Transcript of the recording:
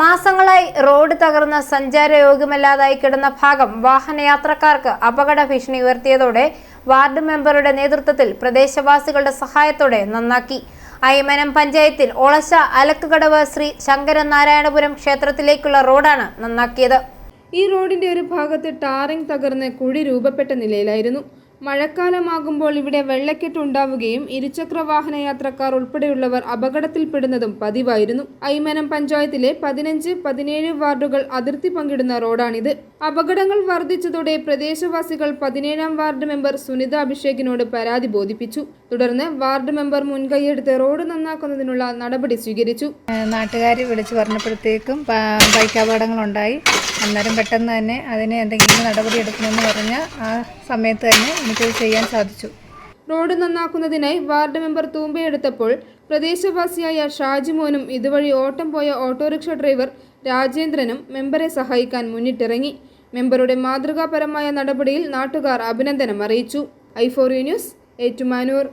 മാസങ്ങളായി റോഡ് തകർന്ന സഞ്ചാരയോഗ്യമല്ലാതായി കിടന്ന ഭാഗം വാഹനയാത്രക്കാർക്ക് അപകട ഭീഷണി ഉയർത്തിയതോടെ വാർഡ് മെമ്പറുടെ നേതൃത്വത്തിൽ പ്രദേശവാസികളുടെ സഹായത്തോടെ നന്നാക്കി. അയ്മനം പഞ്ചായത്തിൽ ഒളശ അലക്കുകടവ് ശ്രീ ശങ്കരനാരായണപുരം ക്ഷേത്രത്തിലേക്കുള്ള റോഡാണ് നന്നാക്കിയത്. ഈ റോഡിന്റെ ഒരു ഭാഗത്ത് ടാറിംഗ് തകർന്ന് കുഴി രൂപപ്പെട്ട നിലയിലായിരുന്നു. മഴക്കാലമാകുമ്പോൾ ഇവിടെ വെള്ളക്കെട്ട് ഉണ്ടാവുകയും ഇരുചക്ര വാഹന യാത്രക്കാർ ഉൾപ്പെടെയുള്ളവർ അപകടത്തിൽപ്പെടുന്നതും പതിവായിരുന്നു. ഐമനം പഞ്ചായത്തിലെ പതിനഞ്ച് പതിനേഴ് വാർഡുകൾ അതിർത്തി പങ്കിടുന്ന റോഡാണിത്. അപകടങ്ങൾ വർദ്ധിച്ചതോടെ പ്രദേശവാസികൾ പതിനേഴാം വാർഡ് മെമ്പർ സുനിത അഭിഷേകിനോട് പരാതി ബോധിപ്പിച്ചു. തുടർന്ന് വാർഡ് മെമ്പർ മുൻകൈയെടുത്ത് റോഡ് നന്നാക്കുന്നതിനുള്ള നടപടി സ്വീകരിച്ചു. നാട്ടുകാർ വിളിച്ചു പറഞ്ഞപ്പോഴത്തേക്കും ബൈക്ക് അപകടങ്ങളുണ്ടായി അന്നേരം പെട്ടെന്ന് തന്നെ അതിന് എന്തെങ്കിലും നടപടി എടുക്കണമെന്ന് പറഞ്ഞ ആ സമയത്ത് തന്നെ എനിക്കത് ചെയ്യാൻ സാധിച്ചു. റോഡ് നന്നാക്കുന്നതിനായി വാർഡ് മെമ്പർ തൂമ്പയെടുത്തപ്പോൾ പ്രദേശവാസിയായ ഷാജിമോനും ഇതുവഴി ഓട്ടം പോയ ഓട്ടോറിക്ഷ ഡ്രൈവർ രാജേന്ദ്രനും മെമ്പറെ സഹായിക്കാൻ മുന്നിട്ടിറങ്ങി. മെമ്പറുടെ മാതൃകാപരമായ നടപടിയിൽ നാട്ടുകാർ അഭിനന്ദനം അറിയിച്ചു. I four news Ettumanoor.